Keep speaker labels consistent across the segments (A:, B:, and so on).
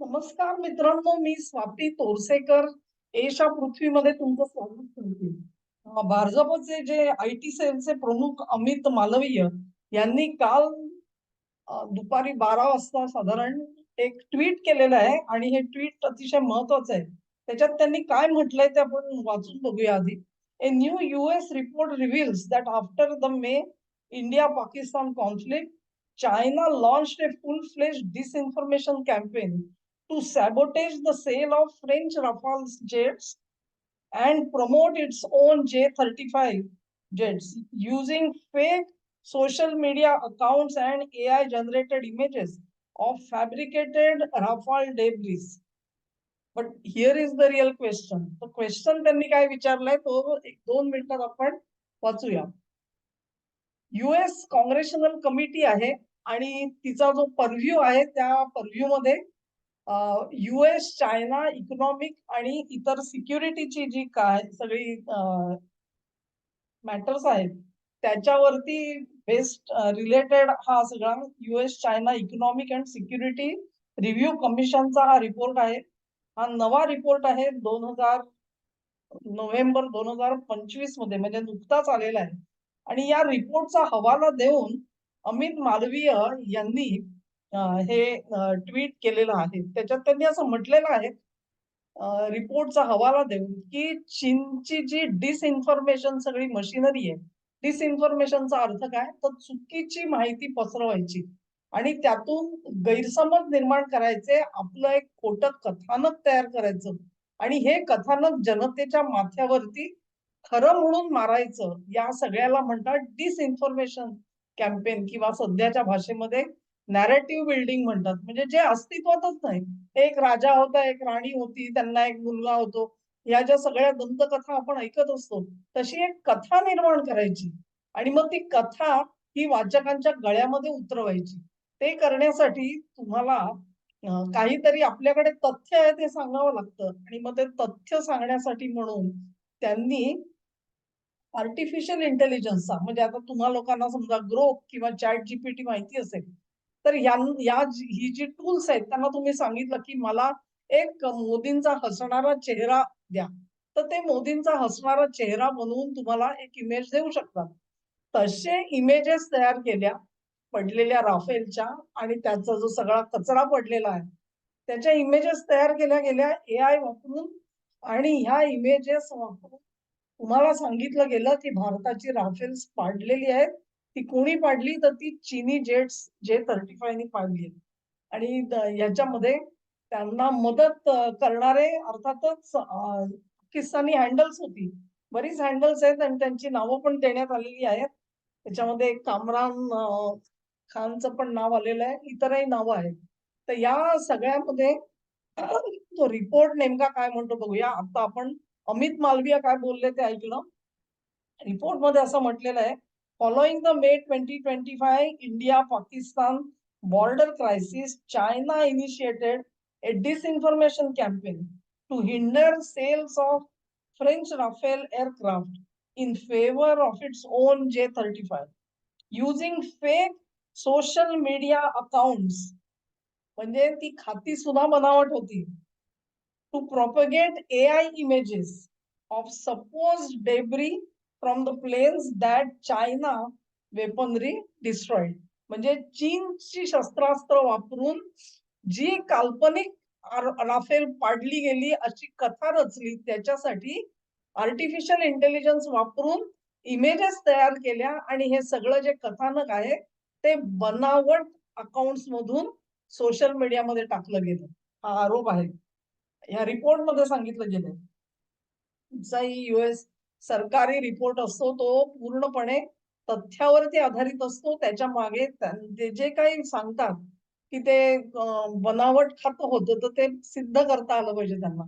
A: नमस्कार मित्रांनो मी स्वाती तोरसेकर. एशा पृथ्वीमध्ये तुमचं स्वागत करते. भाजपचे जे आय टी सेलचे प्रमुख अमित मालवीय यांनी काल दुपारी बारा वाजता साधारण एक ट्विट केलेलं आहे आणि हे ट्विट अतिशय महत्वाचं आहे. त्याच्यात त्यांनी काय म्हटलंय ते आपण वाचून बघूया आधी. A new US report reveals that after the May India Pakistan conflict China launch a full fledged disinformation campaign to sabotage the sale of French Rafale jets and promote its own J-35 jets using fake social media accounts and AI-generated images of fabricated Rafale debris. But here is the real question. The question त्यांनी काय विचारलाय तो एक दोन मिनिटात आपण वाचूया. US congressional committee आहे आणि तिचा जो परव्ह्यू आहे त्या परव्ह्यू मध्ये युएस चायना इकॉनॉमिक आणि इतर सिक्युरिटीची जी काय सगळी मॅटर्स आहेत त्याच्यावरती बेस्ट रिलेटेड हा सगळा US China economic and security review कमिशनचा हा रिपोर्ट आहे. हा नवा रिपोर्ट आहे दोन हजार नोव्हेंबर दोन हजार पंचवीसमध्ये म्हणजे नुकताच आलेला आहे. आणि या रिपोर्टचा हवाला देऊन अमित मालवीय यांनी हे ट्विट केलेलं आहे. त्याच्यात त्यांनी असं म्हटलेलं आहे रिपोर्टचा हवाला देऊन की चीनची जी डिसइन्फॉर्मेशन सगळी मशिनरी आहे डिसइन्फॉर्मेशनचा अर्थ काय? तर चुकीची माहिती पसरवायची आणि त्यातून गैरसमज निर्माण करायचे आपलं एक खोटं कथानक तयार करायचं आणि हे कथानक जनतेच्या माथ्यावरती खरं म्हणून मारायचं या सगळ्याला म्हणतात डिसइन्फॉर्मेशन कॅम्पेन किंवा सध्याच्या भाषेमध्ये नॅरेटिव्ह बिल्डिंग म्हणतात. म्हणजे जे अस्तित्वातच नाही. एक राजा होता एक राणी होती त्यांना एक मुलगा होतो. या ज्या सगळ्या दंतकथा आपण ऐकत असतो तशी एक कथा निर्माण करायची. आणि मग ती कथा ही वाचकांच्या गळ्यामध्ये उतरवायची. ते करण्यासाठी तुम्हाला काहीतरी आपल्याकडे तथ्य आहे ते सांगावं लागतं. आणि मग ते तथ्य सांगण्यासाठी म्हणून त्यांनी आर्टिफिशियल इंटेलिजन्सचा म्हणजे आता तुम्हा लोकांना समजा ग्रोप किंवा चॅट जीपीटी माहिती असेल तर या या ही जी टूल्स आहेत त्यांना तुम्ही सांगितलं की मला एक मोदींचा हसणारा चेहरा द्या. तर ते मोदींचा हसणारा चेहरा बनवून तुम्हाला एक इमेज देऊ शकतात. तसे इमेजेस तयार केल्या पडलेल्या राफेलच्या आणि त्याचा जो सगळा कचरा पडलेला आहे त्याच्या इमेजेस तयार केल्या गेल्या ए आय वापरून आणि ह्या इमेजेस वापरून तुम्हाला सांगितलं गेलं की भारताची राफेल्स पाडलेली आहेत. ती कोणी पाडली तर ती चिनी जेट्स जे थर्टी फायनी पाडली आणि याच्यामध्ये त्यांना मदत करणारे अर्थातच पाकिस्तानी हँडल्स होती. बरीच हँडल्स आहेत आणि त्यांची नावं पण देण्यात आलेली आहेत. त्याच्यामध्ये कामरान खानचं पण नाव आलेलं आहे. इतरही नावं आहेत. तर या सगळ्यामध्ये तो रिपोर्ट नेमका काय म्हणतो बघूया. आता आपण अमित मालवीय काय बोलले ते ऐकलं. रिपोर्टमध्ये असं म्हटलेलं आहे following the May twenty twenty five India Pakistan border crisis China initiated a disinformation campaign to hinder sales of French Rafale aircraft in favor of its own J35 using fake social media accounts म्हणजे ती खाती सुद्धा बनावट होती to propagate AI images of supposed debris from the planes that China weaponry destroyed. म्हणजे चीनची शस्त्रास्त्र वापरून जी काल्पनिक राफेल पाडली गेली अशी कथा रचली त्याच्यासाठी आर्टिफिशियल इंटेलिजन्स वापरून इमेजेस तयार केल्या आणि हे सगळं जे कथानक आहे ते बनावट अकाउंट मधून सोशल मीडियामध्ये टाकलं गेलं. हा आरोप आहे. या रिपोर्टमध्ये सांगितलं गेलंय. युएस सरकारी रिपोर्ट असतो तो पूर्णपणे तथ्यावरती आधारित असतो. त्याच्यामागे त्यां- ते जे काही सांगतात की ते बनावट खातं होतं तर ते सिद्ध करता आलं पाहिजे त्यांना.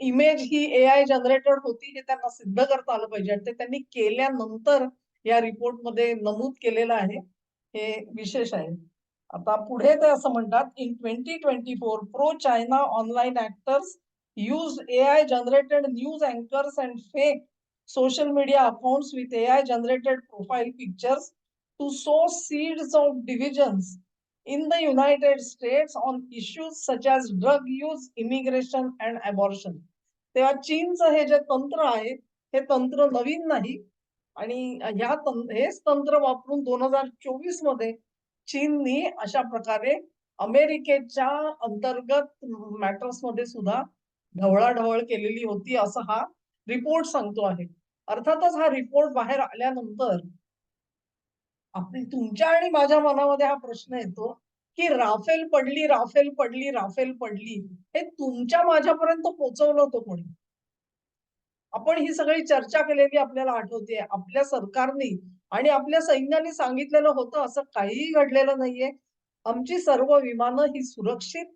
A: इमेज ही ए आय जनरेटेड होती हे त्यांना सिद्ध करता आलं पाहिजे. आणि ते त्यांनी केल्यानंतर या रिपोर्टमध्ये नमूद केलेलं आहे. हे विशेष आहे. आता पुढे ते असं म्हणतात in twenty twenty four pro China online actors use A I generated news anchors and fake social media accounts with AI generated profile pictures to sow seeds of divisions in the United States on issues such as drug use, immigration and abortion. तेव्हा चीनचं हे जे तंत्र आहे हे तंत्र नवीन नाही आणि ह्या हेच तंत्र वापरून दोन हजार चोवीसमध्ये चीननी अशा प्रकारे अमेरिकेच्या अंतर्गत मॅटर्समध्ये सुद्धा ढवळाढवळ केलेली होती असं हा रिपोर्ट सांगतो आहे अर्थातच हा रिपोर्ट बाहेर आल्यानंतर आपली तुमच्या आणि माझ्या मनामध्ये हा प्रश्न येतो की राफेल पडली राफेल पडली राफेल पडली हे तुमच्या माझ्यापर्यंत पोहोचवलं होतं कोणी? आपण ही सगळी चर्चा केलेली आपल्याला आठवते आपल्या सरकारने आणि आपल्या सैन्याने सांगितलेलं होतं. असं काहीही घडलेलं नाहीये. आमची सर्व विमानं ही सुरक्षित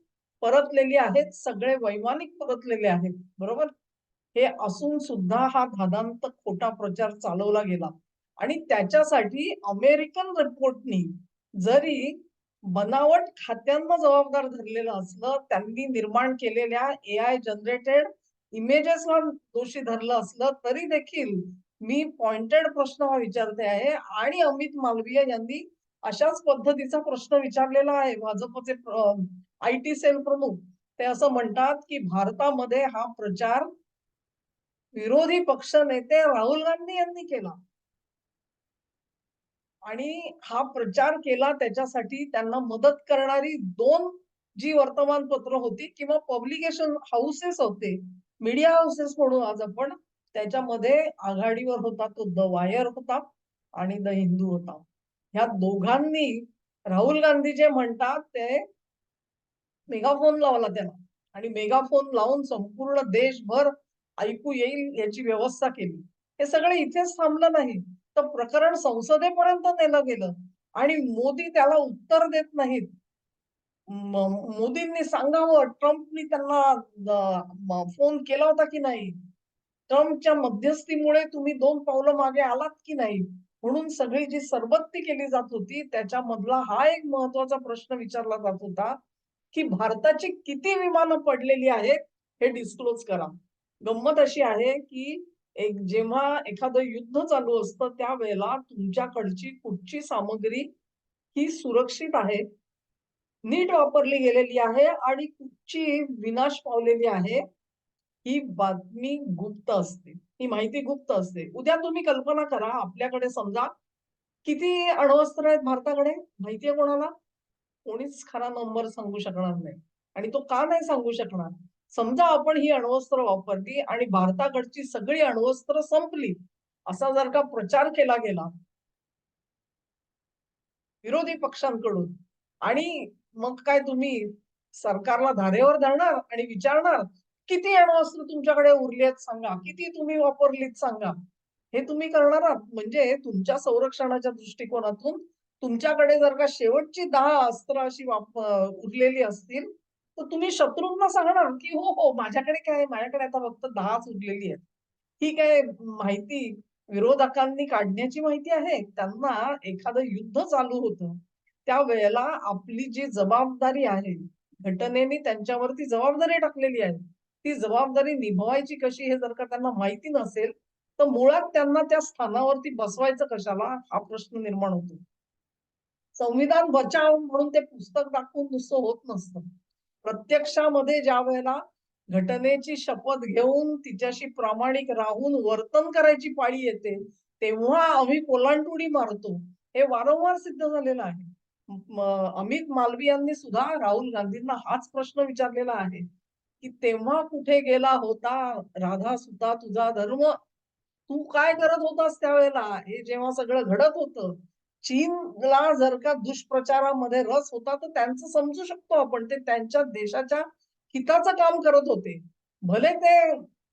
A: परतलेली आहेत. सगळे वैमानिक परतलेले आहेत. बरोबर? हे असून सुद्धा हा धादांत खोटा प्रचार चालवला गेला. आणि त्याच्यासाठी अमेरिकन रिपोर्टनी जरी बनावट खात्यांना जबाबदार धरलेलं असलं त्यांनी निर्माण केलेल्या ए आय जनरेटेड इमेजेसला दोषी धरलं असलं तरी देखील मी पॉइंटेड प्रश्न हा विचारते आहे. आणि अमित मालवीय यांनी अशाच पद्धतीचा प्रश्न विचारलेला आहे. भाजपचे आय टी सेल प्रमुख. ते असं म्हणतात की भारतामध्ये हा प्रचार विरोधी पक्ष नेते राहुल गांधी यांनी केला. आणि हा प्रचार केला त्याच्यासाठी त्यांना मदत करणारी दोन जी वर्तमानपत्र होती किंवा पब्लिकेशन हाऊसेस होते मीडिया हाऊसेस म्हणून आज आपण त्याच्यामध्ये आघाडीवर होता तो द वायर होता आणि द हिंदू होता. ह्या दोघांनी राहुल गांधी जे म्हणतात ते मेगाफोन लावला त्याला. आणि मेगाफोन लावून संपूर्ण देशभर ऐकू येईल याची व्यवस्था केली. हे सगळे इथेच थांबलं नाही. तर प्रकरण संसदेपर्यंत नेलं गेलं. आणि मोदी त्याला उत्तर देत नाहीत. मोदींनी सांगावं ट्रम्पनी त्यांना फोन केला होता की नाही? ट्रम्पच्या मध्यस्थीमुळे तुम्ही दोन पावलं मागे आलात की नाही? म्हणून सगळी जी सरबत्ती केली जात होती त्याच्यामधला हा एक महत्त्वाचा प्रश्न विचारला जात होता की भारताची किती विमानं पडलेली आहेत हे डिस्क्लोज करा. गंमत अशी आहे की एक जेव्हा एखादं युद्ध चालू असतं त्यावेळेला तुमच्याकडची कुठची सामग्री ही सुरक्षित आहे? नीट वापरली गेलेली आहे आणि कुठची विनाश पावलेली आहे? ही बातमी गुप्त असते. ही माहिती गुप्त असते. उद्या तुम्ही कल्पना करा आपल्याकडे समजा किती अण्वस्त्र आहेत भारताकडे? माहितीये कोणाला? कोणीच खरा नंबर सांगू शकणार नाही. आणि तो का नाही सांगू शकणार? समजा आपण ही अण्वस्त्र वापरली आणि भारताकडची सगळी अण्वस्त्र संपली असा जर का प्रचार केला गेला विरोधी पक्षांकडून आणि मग काय तुम्ही सरकारला धारेवर धरणार आणि विचारणार किती अण्वस्त्र तुमच्याकडे उरली आहेत सांगा किती तुम्ही वापरलीत सांगा हे तुम्ही करणार आहात. म्हणजे तुमच्या संरक्षणाच्या दृष्टिकोनातून तुमच्याकडे जर का शेवटची दहा अस्त्र अशी वाप उरलेली असतील तर तुम्ही शत्रूंना सांगणार की हो हो माझ्याकडे काय माझ्याकडे आता फक्त दहाच उरलेली आहेत. ही काय माहिती विरोधकांनी काढण्याची माहिती आहे. त्यांना एखादं युद्ध चालू होतं. त्या वेळेला आपली जी जबाबदारी आहे घटनेने त्यांच्यावरती जबाबदारी टाकलेली आहे. ती जबाबदारी निभवायची कशी हे जर का त्यांना माहिती नसेल तर मुळात त्यांना त्या स्थानावरती बसवायचं कशाला? हा प्रश्न निर्माण होतो. संविधान बचाव म्हणून ते पुस्तक दाखवून नुसतं होत नसतं. प्रत्यक्षामध्ये ज्या वेळेला घटनेची शपथ घेऊन तिच्याशी प्रामाणिक राहून वर्तन करायची पाळी येते तेव्हा आम्ही कोलांटुडी मारतो. हे वारंवार सिद्ध झालेलं आहे. अमित मालवी यांनी सुद्धा राहुल गांधींना हाच प्रश्न विचारलेला आहे की तेव्हा कुठे गेला होता? राधा सुद्धा तुझा धर्म तू काय करत होतास त्यावेळेला? हे जेव्हा सगळं घडत होतं चीनला जर का दुष्प्रचारामध्ये रस होता तर त्यांचं समजू शकतो आपण. ते त्यांच्या देशाच्या हिताचं काम करत होते. भले ते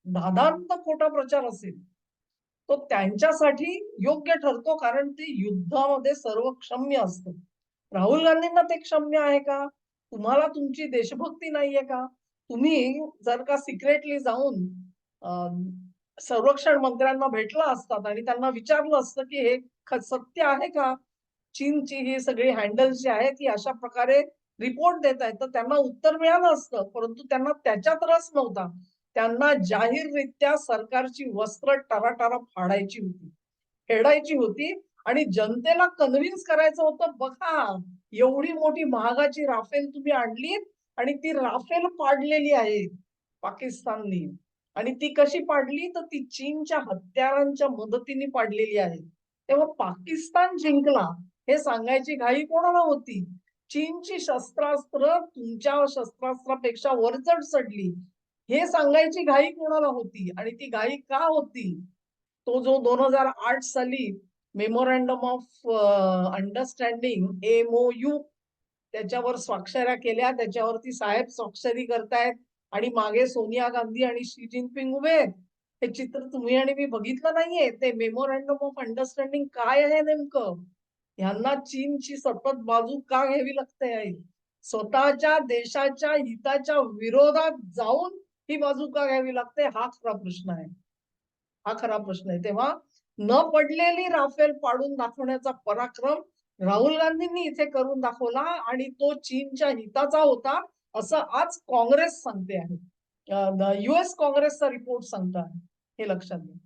A: दादांत खोटा प्रचार असेल तो त्यांच्यासाठी योग्य ठरतो कारण ते युद्धामध्ये सर्व क्षम्य असत. राहुल गांधींना ते क्षम्य आहे का? तुम्हाला तुमची देशभक्ती नाहीये का? तुम्ही जर का सिक्रेटली जाऊन संरक्षण मंत्र्यांना भेटला असतात आणि त्यांना विचारलं असतं की हे सत्य आहे का? चीनची ही सगळी हँडल जी आहे ती अशा प्रकारे रिपोर्ट देत आहेत. तर त्यांना उत्तर मिळालं असतं परंतु त्यांना त्याच्यात रस नव्हता. त्यांना जाहीररित्या सरकारची वस्त्र टराटरा फाडायची होती फेडायची होती आणि जनतेला कन्व्हिन्स करायचं होतं बघा एवढी मोठी महागाची राफेल तुम्ही आणली आणि ती राफेल पाडलेली आहे पाकिस्ताननी. आणि ती कशी पाडली? तर ती चीनच्या हत्यारांच्या मदतीने पाडलेली आहे. तेव्हा पाकिस्तान जिंकला हे सांगायची घाई कोणाला होती? चीनची शस्त्रास्त्र तुमच्या शस्त्रास्त्रापेक्षा वरचढ चढली. हे सांगायची घाई कोणाला होती? आणि ती घाई का होती? तो जो दोन हजार आठ साली मेमोरँडम ऑफ अंडरस्टँडिंग एमओयू त्याच्यावर स्वाक्षऱ्या केल्या. त्याच्यावरती साहेब स्वाक्षरी करतायत. आणि मागे सोनिया गांधी आणि शी जिनपिंग उभे आहेत. हे चित्र तुम्ही आणि मी बघितलं नाहीये. ते मेमोरँडम ऑफ अंडरस्टँडिंग काय आहे नेमकं? ह्यांना चीनची सतत बाजू का घ्यावी लागते आहे स्वतःच्या देशाच्या हिताच्या विरोधात जाऊन ही बाजू का घ्यावी लागते? हा खरा प्रश्न आहे. हा खरा प्रश्न आहे. तेव्हा न पडलेली राफेल पाडून दाखवण्याचा पराक्रम राहुल गांधींनी इथे करून दाखवला आणि तो चीनच्या हिताचा होता. असं आज काँग्रेस सांगते आहे. युएस काँग्रेसचा रिपोर्ट सांगता आहे. हे लक्षात घ्या.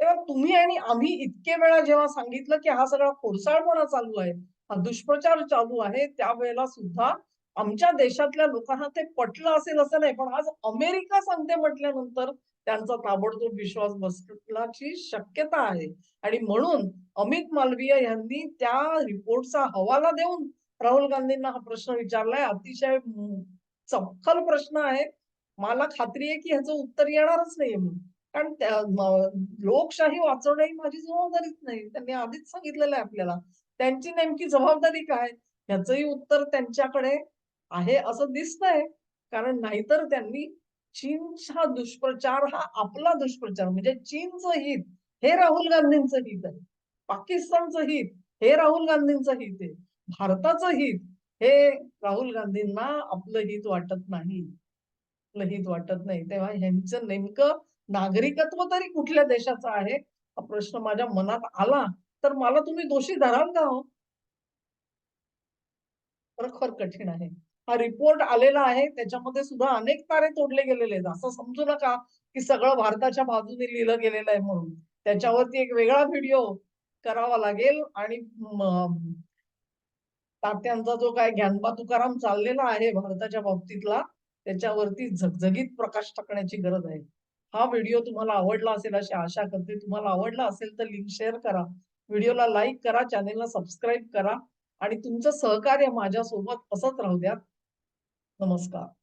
A: तेव्हा तुम्ही आणि आम्ही इतके वेळा जेव्हा सांगितलं की हा सगळा खोडसाळपणा चालू आहे हा दुष्प्रचार चालू आहे त्यावेळेला सुद्धा आमच्या देशातल्या लोकांना ते पटलं असेल असं नाही. पण आज अमेरिका सांगते म्हटल्यानंतर त्यांचा ताबडतोब विश्वास बसण्याची शक्यता आहे. आणि म्हणून अमित मालवीय यांनी त्या रिपोर्टचा हवाला देऊन राहुल गांधींना हा प्रश्न विचारलाय. अतिशय चपखल प्रश्न आहे. मला खात्री आहे की ह्याचं उत्तर येणारच नाहीये म्हणून. कारण लोकशाही वाचवणं ही माझी जबाबदारीच नाही. त्यांनी आधीच सांगितलेलं आहे आपल्याला. त्यांची नेमकी जबाबदारी काय? ह्याचंही उत्तर त्यांच्याकडे आहे असं दिसतंय. कारण नाहीतर त्यांनी चीनचा दुष्प्रचार हा आपला दुष्प्रचार म्हणजे चीनचं हित हे राहुल गांधींचं हित आहे. पाकिस्तानचं हित हे राहुल गांधींचं हित आहे. भारताचं हित हे राहुल गांधींना आपलं हित वाटत नाही. आपलं हित वाटत नाही. तेव्हा ह्यांचं नेमकं नागरिकत्व तरी कुठल्या देशाचं आहे? हा प्रश्न माझ्या मनात आला तर मला तुम्ही दोषी धराल का हो? खरोखर कठीण आहे. हा रिपोर्ट आलेला आहे. त्याच्यामध्ये सुद्धा अनेक तारे तोडले गेलेले आहेत. असं समजू नका की सगळं भारताच्या बाजूने लिहिलं गेलेलं आहे म्हणून. त्याच्यावरती एक वेगळा व्हिडिओ करावा लागेल आणि तात्यांचा जो काय ज्ञानबा तुकाराम चाललेला आहे भारताच्या बाबतीतला त्याच्यावरती झगझगीत प्रकाश टाकण्याची गरज आहे. हा व्हिडिओ तुम्हाला आवडला असेल अशी आशा करते. तुम्हाला आवडला असेल तर लिंक शेअर करा. व्हिडिओला लाईक करा चॅनेलला सबस्क्राईब करा आणि तुमचं सहकार्य माझ्यासोबत असंच राहू द्या नमस्कार.